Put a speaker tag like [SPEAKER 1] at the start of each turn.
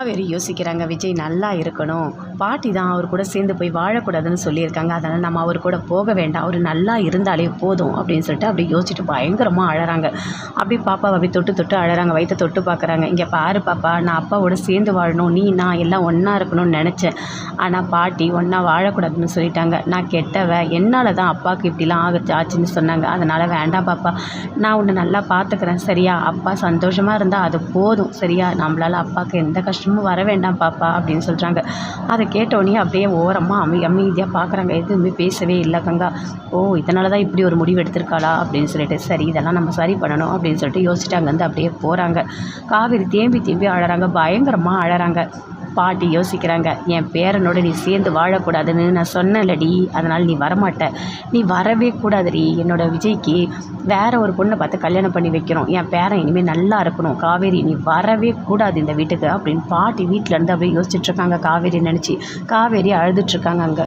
[SPEAKER 1] காவேரி யோசிக்கிறாங்க விஜய் நல்லா இருக்கணும். பாட்டி தான் அவர் கூட சேர்ந்து போய் வாழக்கூடாதுன்னு சொல்லியிருக்காங்க. அதனால் நம்ம அவர் கூட போக வேண்டாம். அவர் நல்லா இருந்தாலே போதும் அப்படின்னு சொல்லிட்டு அப்படி யோசிச்சுட்டு பயங்கரமாக அழகிறாங்க அப்படி பாப்பா அப்படி தொட்டு தொட்டு அழகிறாங்க வயிற்று தொட்டு பார்க்குறாங்க இங்கே பாரு பாப்பா நான் அப்பாவோட சேர்ந்து வாழணும். நீ நான் எல்லாம் ஒன்றா இருக்கணும்னு நினச்சேன். ஆனால் பாட்டி ஒன்றா வாழக்கூடாதுன்னு சொல்லிட்டாங்க. நான் கெட்டவ என்னால் தான் அப்பாவுக்கு இப்படிலாம் ஆகுச்சு ஆச்சுன்னு சொன்னாங்க. அதனால் வேண்டாம் பாப்பா நான் உன்னை நல்லா பார்த்துக்கிறேன் சரியா? அப்பா சந்தோஷமாக இருந்தால் அது போதும். சரியா? நம்மளால் அப்பாவுக்கு எந்த கஷ்டமும் வர வேண்டாம் பாப்பா அப்படின்னு சொல்கிறாங்க அதை கேட்டோடனே அப்படியே ஓரமாக அமை அமைதியாக பார்க்குறாங்க எதுவுமே பேசவே இல்லை கங்கா. ஓ இதனால தான் இப்படி ஒரு முடிவு எடுத்திருக்காளா? அப்படின்னு சொல்லிட்டு சரி இதெல்லாம் நம்ம சரி பண்ணணும் அப்படின்னு சொல்லிட்டு யோசிச்சுட்டு அங்கேருந்து அப்படியே போகிறாங்க காவேரி தேம்பி தேம்பி அழகிறாங்க பயங்கரமாக அழகிறாங்க பாட்டி யோசிக்கிறாங்க என் பேரனோட நீ சேர்ந்து வாழக்கூடாதுன்னு நான் சொன்னேன்லடி அதனால் நீ வரமாட்ட. நீ வரவே கூடாதுடி. என்னோட விஜய்க்கு வேற ஒரு பொண்ணை பார்த்து கல்யாணம் பண்ணி வைக்கிறோம் என் பேரன் இனிமேல் நல்லா இருக்கணும். காவேரி நீ வரவே கூடாது இந்த வீட்டுக்கு அப்படின்னு பாட்டி வீட்டில் இருந்து அப்படியே யோசிச்சுட்ருக்காங்க காவேரி நினச்சி காவேரி அழுதுட்ருக்காங்க அங்கே.